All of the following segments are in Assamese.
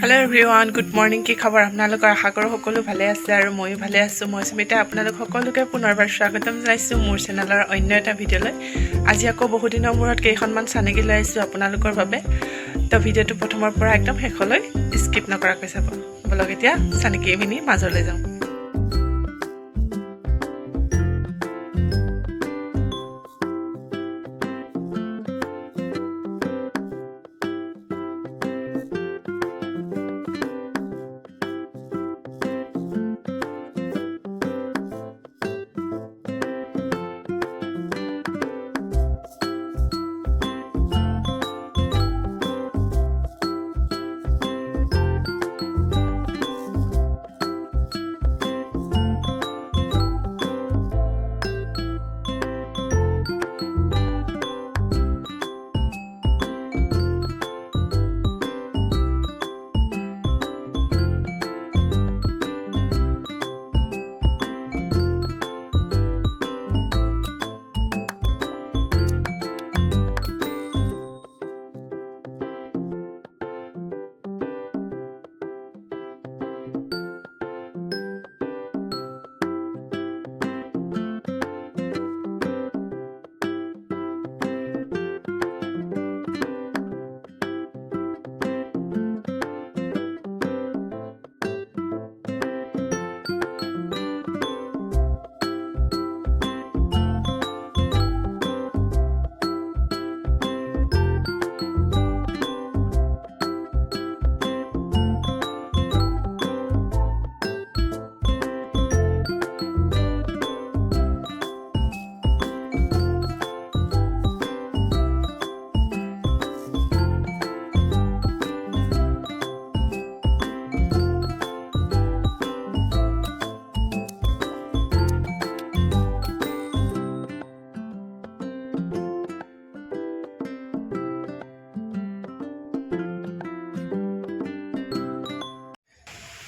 হেল্ল' এভৰিৱান গুড মৰ্ণিং কি খবৰ? আপোনালোকৰ আশা কৰোঁ সকলো ভালে আছে আৰু ময়ো ভালে আছোঁ। মই স্মিতা আপোনালোক সকলোকে পুনৰবাৰ স্বাগতম জনাইছোঁ মোৰ চেনেলৰ অন্য এটা ভিডিঅ'লৈ। আজি আকৌ বহুদিনৰ মূৰত কেইখনমান চানেকি লৈ আহিছোঁ আপোনালোকৰ বাবে। তো ভিডিঅ'টো প্ৰথমৰ পৰা একদম শেষলৈ স্কিপ নকৰাকৈ চাব বলক এতিয়া চানেকি পিনি মাজলৈ যাওঁ।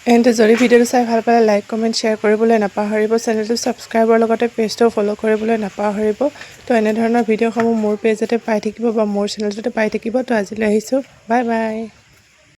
এণ্ড যদি ভিডিঅ'টো চাই ভালো পালে লাইক, কমেণ্ট, শ্বেয়াৰ কৰিবলৈ নাপাহৰিব। চেনেলটো ছাবস্ক্ৰাইবৰ লগতে পেজটো ফ'ল' কৰিবলৈ নাপাহৰিব। তো এনেধৰণৰ ভিডিঅ'সমূহ মোৰ পেজতে পাই থাকিব বা মোৰ চেনেলটোতে পাই থাকিব। তো আজিলৈ আহিছোঁ। Bye bye.